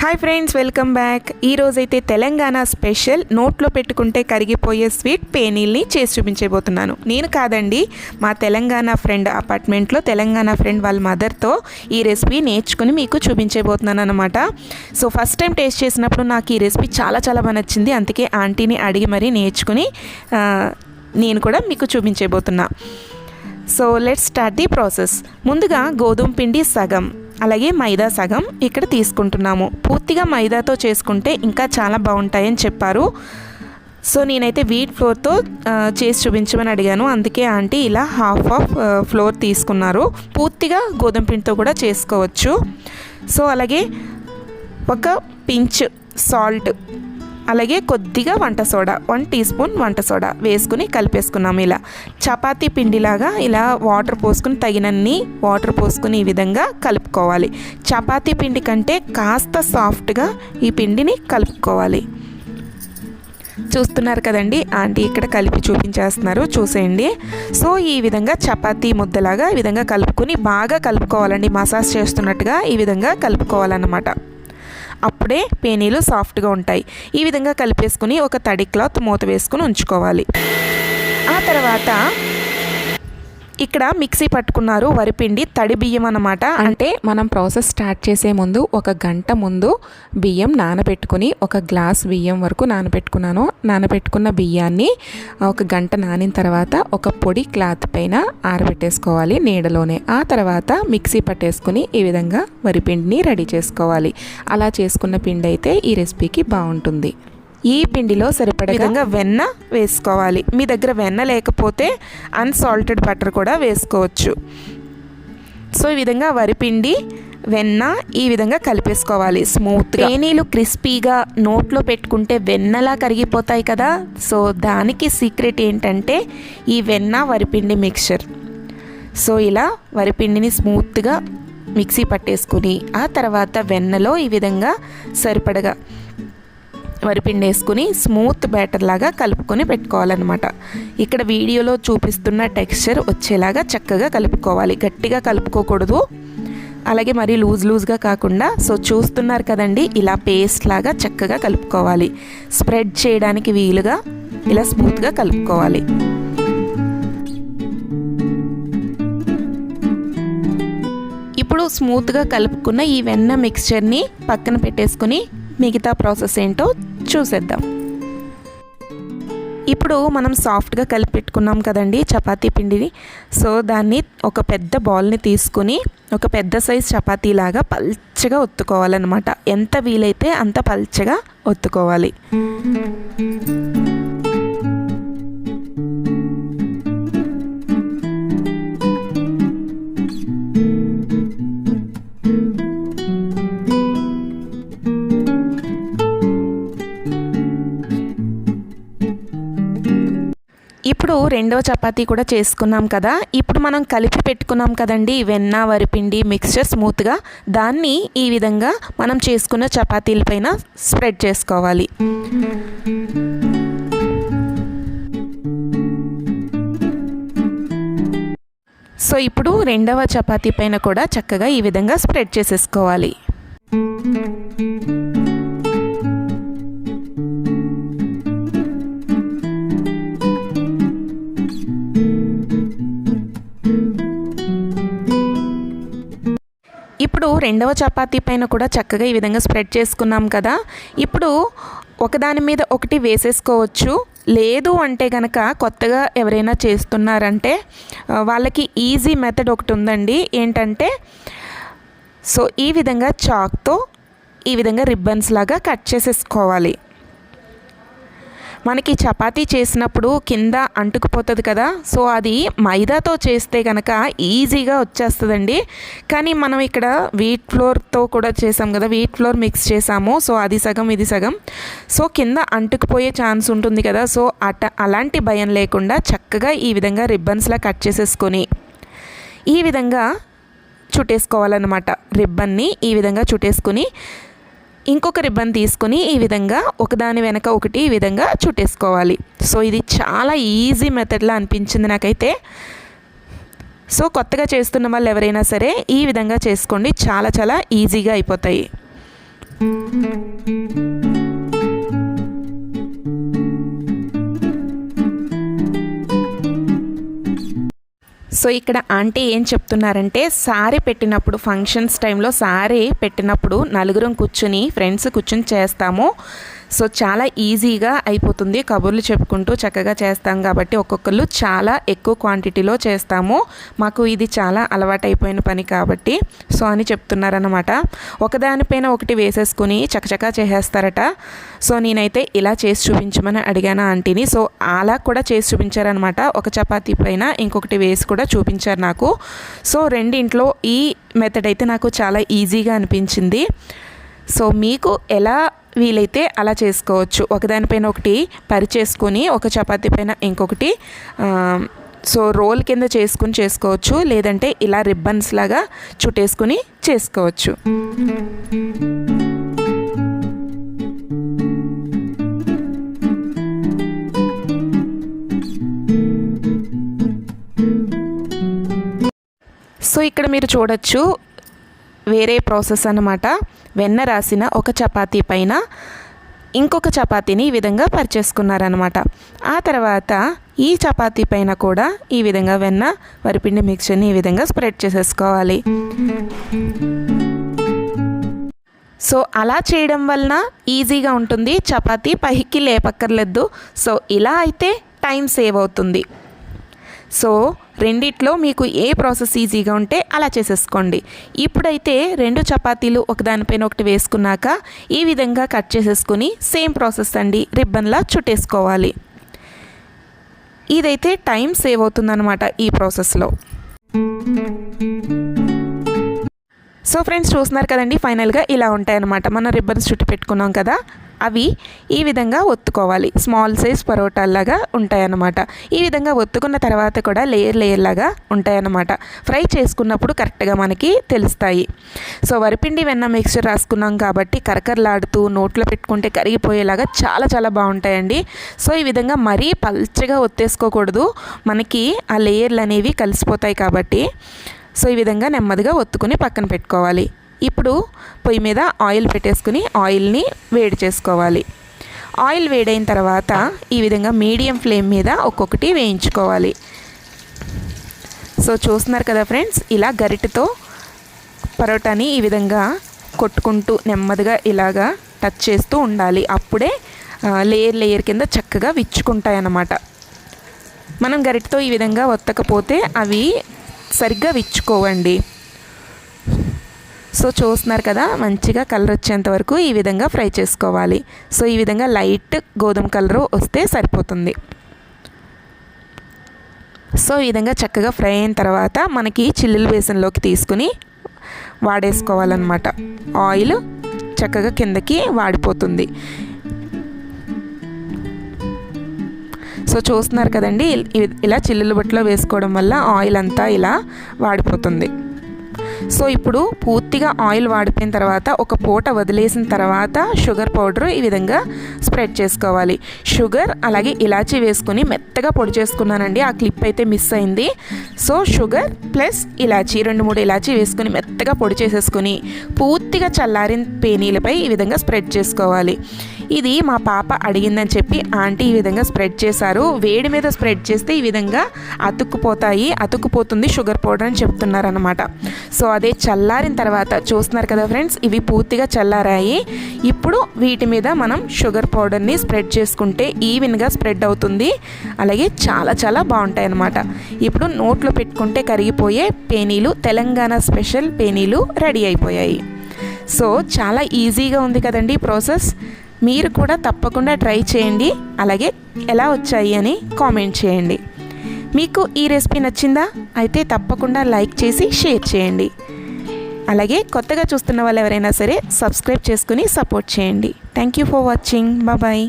Hi friends welcome back ఈరోజైతే Telangana special నోట్లో పెట్టుకుంటే కరిగిపోయే స్వీట్ పేనీల్ని చేసి చూపించబోతున్నాను. నేను కాదండి మా తెలంగాణ ఫ్రెండ్ అపార్ట్మెంట్లో తెలంగాణ ఫ్రెండ్ వాళ్ళ మదర్తో ఈ రెసిపీ నేర్చుకుని మీకు చూపించబోతున్నాను అనమాట సో ఫస్ట్ టైం టేస్ట్ చేసినప్పుడు నాకు ఈ రెసిపీ చాలా చాలా బాగా నచ్చింది. అందుకే ఆంటీని అడిగి మరీ నేర్చుకుని నేను కూడా మీకు చూపించబోతున్నా. So let's start the process ముందుగా గోధుమ పిండి సగం. అలాగే మైదా సగం ఇక్కడ తీసుకుంటున్నాము. పూర్తిగా మైదాతో చేసుకుంటే ఇంకా చాలా బాగుంటాయని చెప్పారు. సో నేనైతే వీట్ ఫ్లోర్తో చేసి చూపించమని అడిగాను. అందుకే ఆంటీ ఇలా హాఫ్ ఆఫ్ ఫ్లోర్ తీసుకున్నారు. పూర్తిగా గోధుమ పిండితో కూడా చేసుకోవచ్చు. సో అలాగే ఒక పించ్ సాల్ట్ అలాగే కొద్దిగా వంట సోడా వన్ టీ స్పూన్ వంట సోడా వేసుకుని కలిపేసుకున్నాము ఇలా. చపాతీ పిండిలాగా ఇలా వాటర్ పోసుకుని తగినన్ని వాటర్ పోసుకుని ఈ విధంగా కలుపుకోవాలి. చపాతీ పిండి కంటే కాస్త సాఫ్ట్గా ఈ పిండిని కలుపుకోవాలి. చూస్తున్నారు కదండి ఆంటీ ఇక్కడ కలిపి చూపించేస్తున్నారు చూసేయండి. సో ఈ విధంగా చపాతీ ముద్దలాగా ఈ విధంగా కలుపుకొని బాగా కలుపుకోవాలండి మసాజ్ చేస్తున్నట్టుగా ఈ విధంగా కలుపుకోవాలన్నమాట. అప్పుడే పేనీలు సాఫ్ట్గా ఉంటాయి. ఈ విధంగా కలిపేసుకుని ఒక తడి క్లాత్ మూత వేసుకుని ఉంచుకోవాలి. ఆ తర్వాత ఇక్కడ మిక్సీ పట్టుకున్నారు వరిపిండి తడి బియ్యం అన్నమాట. అంటే మనం ప్రాసెస్ స్టార్ట్ చేసే ముందు ఒక గంట ముందు బియ్యం నానబెట్టుకుని ఒక గ్లాస్ బియ్యం వరకు నానబెట్టుకున్నాను. నానబెట్టుకున్న బియ్యాన్ని ఒక గంట నానిన తర్వాత ఒక పొడి క్లాత్ పైన ఆరబెట్టేసుకోవాలి నీడలోనే. ఆ తర్వాత మిక్సీ పట్టేసుకుని ఈ విధంగా వరిపిండిని రెడీ చేసుకోవాలి. అలా చేసుకున్న పిండి అయితే ఈ రెసిపీకి బాగుంటుంది. ఈ పిండిలో సరిపడ విధంగా వెన్న వేసుకోవాలి. మీ దగ్గర వెన్న లేకపోతే అన్సాల్టెడ్ బటర్ కూడా వేసుకోవచ్చు. సో ఈ విధంగా వరిపిండి వెన్న ఈ విధంగా కలిపేసుకోవాలి స్మూత్ పేనీలు క్రిస్పీగా నోట్లో పెట్టుకుంటే వెన్నలా కరిగిపోతాయి కదా. సో దానికి సీక్రెట్ ఏంటంటే ఈ వెన్న వరిపిండి మిక్చర్ సో ఇలా వరిపిండిని స్మూత్గా మిక్సీ పట్టేసుకుని ఆ తర్వాత వెన్నలో ఈ విధంగా సరిపడగా వరిపిండి వేసుకుని స్మూత్ బ్యాటర్ లాగా కలుపుకొని పెట్టుకోవాలన్నమాట. ఇక్కడ వీడియోలో చూపిస్తున్న టెక్స్చర్ వచ్చేలాగా చక్కగా కలుపుకోవాలి. గట్టిగా కలుపుకోకూడదు. అలాగే మరి లూజ్ లూజ్గా కాకుండా సో చూస్తున్నారు కదండి ఇలా పేస్ట్ లాగా చక్కగా కలుపుకోవాలి. స్ప్రెడ్ చేయడానికి వీలుగా ఇలా స్మూత్గా కలుపుకోవాలి. ఇప్పుడు స్మూత్గా కలుపుకున్న ఈ వెన్న మిక్స్చర్ని పక్కన పెట్టేసుకుని మిగతా ప్రాసెస్ ఏంటో చూసేద్దాం. ఇప్పుడు మనం సాఫ్ట్గా కలిపి పెట్టుకున్నాం కదండి చపాతీ పిండిని. సో దాన్ని ఒక పెద్ద బాల్ని తీసుకుని ఒక పెద్ద సైజ్ చపాతీ లాగా పల్చగా ఒత్తుకోవాలన్నమాట. ఎంత వీలైతే అంత పల్చగా ఒత్తుకోవాలి. ఇప్పుడు రెండవ చపాతీ కూడా చేసుకున్నాం కదా. ఇప్పుడు మనం కలిపి పెట్టుకున్నాం కదండి వెన్న వరిపిండి మిక్స్చర్ స్మూత్గా దాన్ని ఈ విధంగా మనం చేసుకున్న చపాతీల పైన స్ప్రెడ్ చేసుకోవాలి. సో ఇప్పుడు రెండవ చపాతీ పైన కూడా చక్కగా ఈ విధంగా స్ప్రెడ్ చేసేసుకోవాలి. ఇప్పుడు రెండవ చపాతీ పైన కూడా చక్కగా ఈ విధంగా స్ప్రెడ్ చేసుకున్నాం కదా. ఇప్పుడు ఒకదాని మీద ఒకటి వేసేసుకోవచ్చు. లేదు అంటే కనుక కొత్తగా ఎవరైనా చేస్తున్నారంటే వాళ్ళకి ఈజీ మెథడ్ ఒకటి ఉందండి. ఏంటంటే సో ఈ విధంగా చాక్తో ఈ విధంగా రిబ్బన్స్ లాగా కట్ చేసేసుకోవాలి. మనకి చపాతీ చేసినప్పుడు కింద అంటుకుపోతుంది కదా సో అది మైదాతో చేస్తే కనుక ఈజీగా వచ్చేస్తుందండి. కానీ మనం ఇక్కడ వీట్ ఫ్లోర్తో కూడా చేసాం కదా వీట్ ఫ్లోర్ మిక్స్ చేసాము సో అది సగం ఇది సగం. సో కింద అంటుకుపోయే ఛాన్స్ ఉంటుంది కదా సో అట అలాంటి భయం లేకుండా చక్కగా ఈ విధంగా రిబ్బన్స్లా కట్ చేసేసుకొని ఈ విధంగా చుట్టేసుకోవాలన్నమాట. రిబ్బన్ని ఈ విధంగా చుట్టేసుకుని ఇంకొక రిబ్బన్ తీసుకుని ఈ విధంగా ఒకదాని వెనక ఒకటి ఈ విధంగా చుట్టేసుకోవాలి. సో ఇది చాలా ఈజీ మెథడ్లా అనిపించింది నాకైతే. సో కొత్తగా చేస్తున్న వాళ్ళు ఎవరైనా సరే ఈ విధంగా చేసుకోండి. చాలా చాలా ఈజీగా అయిపోతాయి. సో ఇక్కడ ఆంటీ ఏం చెప్తున్నారంటే సారీ పెట్టినప్పుడు ఫంక్షన్స్ టైంలో సారీ పెట్టినప్పుడు నలుగురం కూర్చుని ఫ్రెండ్స్ కూర్చుని చేస్తాము. సో చాలా ఈజీగా అయిపోతుంది కబుర్లు చెప్పుకుంటూ చక్కగా చేస్తాం కాబట్టి ఒక్కొక్కరు చాలా ఎక్కువ క్వాంటిటీలో చేస్తాము. మాకు ఇది చాలా అలవాటైపోయిన పని కాబట్టి సో అని చెప్తున్నారనమాట ఒకదానిపైన ఒకటి వేసేసుకుని చకచకా చేసేస్తారట. సో నేనైతే ఇలా చేసి చూపించమని అడిగాను ఆంటీని. సో అలా కూడా చేసి చూపించారనమాట ఒక చపాతీ పైన ఇంకొకటి వేసి కూడా చూపించారు నాకు. సో రెండింట్లో ఈ మెథడ్ అయితే నాకు చాలా ఈజీగా అనిపించింది. సో మీకు ఎలా వీలైతే అలా చేసుకోవచ్చు. ఒకదానిపైన ఒకటి పరిచేసుకొని ఒక చపాతీ పైన ఇంకొకటి సో రోల్ కింద చేసుకుని చేసుకోవచ్చు. లేదంటే ఇలా రిబ్బన్స్ లాగా చుట్టేసుకుని చేసుకోవచ్చు. సో ఇక్కడ మీరు చూడొచ్చు వేరే ప్రాసెస్ అన్నమాట. వెన్న రాసిన ఒక చపాతీ పైన ఇంకొక చపాతీని ఈ విధంగా పరిచేసుకున్నారనమాట ఆ తర్వాత ఈ చపాతీ పైన కూడా ఈ విధంగా వెన్న వరిపిండి మిక్చర్ని ఈ విధంగా స్ప్రెడ్ చేసేసుకోవాలి. సో అలా చేయడం వలన ఈజీగా ఉంటుంది. చపాతీ పైకి లేపక్కర్లేదు. సో ఇలా అయితే టైం సేవ్ అవుతుంది. సో రెండిట్లో మీకు ఏ ప్రాసెస్ ఈజీగా ఉంటే అలా చేసేసుకోండి. ఇప్పుడైతే రెండు చపాతీలు ఒకదానిపైన ఒకటి వేసుకున్నాక ఈ విధంగా కట్ చేసేసుకుని సేమ్ ప్రాసెస్ అండి రిబ్బన్లా చుట్టేసుకోవాలి. ఇదైతే టైం సేవ్ అవుతుందన్నమాట ఈ ప్రాసెస్లో. సో ఫ్రెండ్స్ చూస్తున్నారు కదండి ఫైనల్గా ఇలా ఉంటాయన్నమాట. మనం రిబ్బన్స్ చుట్టి పెట్టుకున్నాం కదా అవి ఈ విధంగా ఒత్తుకోవాలి. స్మాల్ సైజ్ పరోటాల్లాగా ఉంటాయన్నమాట. ఈ విధంగా ఒత్తుకున్న తర్వాత కూడా లేయర్ లేయర్ లాగా ఉంటాయన్నమాట. ఫ్రై చేసుకున్నప్పుడు కరెక్ట్గా మనకి తెలుస్తాయి. సో వరిపిండి వెన్న మిక్చర్ రాసుకున్నాం కాబట్టి కరకరలాడుతూ నోట్లో పెట్టుకుంటే కరిగిపోయేలాగా చాలా చాలా బాగుంటాయండి. సో ఈ విధంగా మరీ పల్చగా ఒత్తేసుకోకూడదు. మనకి ఆ లేయర్లు అనేవి కలిసిపోతాయి కాబట్టి. సో ఈ విధంగా నెమ్మదిగా ఒత్తుకుని పక్కన పెట్టుకోవాలి. ఇప్పుడు పొయ్యి మీద ఆయిల్ పెట్టేసుకుని ఆయిల్ని వేడి చేసుకోవాలి. ఆయిల్ వేడైన తర్వాత ఈ విధంగా మీడియం ఫ్లేమ్ మీద ఒక్కొక్కటి వేయించుకోవాలి. సో చూస్తున్నారు కదా ఫ్రెండ్స్ ఇలా గరిటతో పరోటాని ఈ విధంగా కొట్టుకుంటూ నెమ్మదిగా ఇలాగా టచ్ చేస్తూ ఉండాలి. అప్పుడే లేయర్ లేయర్ కింద చక్కగా విచ్చుకుంటాయి అన్నమాట మనం గరిటతో ఈ విధంగా ఒత్తకపోతే అవి సరిగ్గా విచ్చుకోవండి. సో చూస్తున్నారు కదా మంచిగా కలర్ వచ్చేంత వరకు ఈ విధంగా ఫ్రై చేసుకోవాలి. సో ఈ విధంగా లైట్ గోధుమ కలరు వస్తే సరిపోతుంది. సో ఈ విధంగా చక్కగా ఫ్రై అయిన తర్వాత మనకి చిల్లులు బేసన్లోకి తీసుకుని వాడేసుకోవాలన్నమాట. ఆయిల్ చక్కగా కిందకి వాడిపోతుంది. సో చూస్తున్నారు కదండి ఇలా చిల్లులు బట్టలో వేసుకోవడం వల్ల ఆయిల్ అంతా ఇలా వాడిపోతుంది. సో ఇప్పుడు పూర్తిగా ఆయిల్ వాడిపోయిన తర్వాత ఒక పూట వదిలేసిన తర్వాత షుగర్ పౌడర్ ఈ విధంగా స్ప్రెడ్ చేసుకోవాలి. షుగర్ అలాగే ఇలాచీ వేసుకొని మెత్తగా పొడి చేసుకున్నానండి. ఆ క్లిప్ అయితే మిస్ అయింది. సో షుగర్ ప్లస్ ఇలాచీ రెండు మూడు ఇలాచీ వేసుకొని మెత్తగా పొడి చేసేసుకొని పూర్తిగా చల్లారిన పేనీలపై ఈ విధంగా స్ప్రెడ్ చేసుకోవాలి. ఇది మా పాప అడిగిందని చెప్పి ఆంటీ ఈ విధంగా స్ప్రెడ్ చేశారు. వేడి మీద స్ప్రెడ్ చేస్తే ఈ విధంగా అతుక్కుపోతాయి అతుక్కుపోతుంది షుగర్ పౌడర్ అని చెప్తున్నారనమాట సో అదే చల్లారిన తర్వాత చూస్తున్నారు కదా ఫ్రెండ్స్ ఇవి పూర్తిగా చల్లారాయి. ఇప్పుడు వీటి మీద మనం షుగర్ పౌడర్ని స్ప్రెడ్ చేసుకుంటే ఈవెన్గా స్ప్రెడ్ అవుతుంది. అలాగే చాలా చాలా బాగుంటాయి అన్నమాట ఇప్పుడు నోట్లో పెట్టుకుంటే కరిగిపోయే పేనీలు తెలంగాణ స్పెషల్ పేనీలు రెడీ అయిపోయాయి. సో చాలా ఈజీగా ఉంది కదండి ప్రాసెస్. మీరు కూడా తప్పకుండా ట్రై చేయండి. అలాగే ఎలా వచ్చాయి అని కామెంట్ చేయండి. మీకు ఈ రెసిపీ నచ్చిందా? అయితే తప్పకుండా లైక్ చేసి షేర్ చేయండి. అలాగే కొత్తగా చూస్తున్న వాళ్ళు ఎవరైనా సరే సబ్స్క్రైబ్ చేసుకుని సపోర్ట్ చేయండి. Thank you for watching. Bye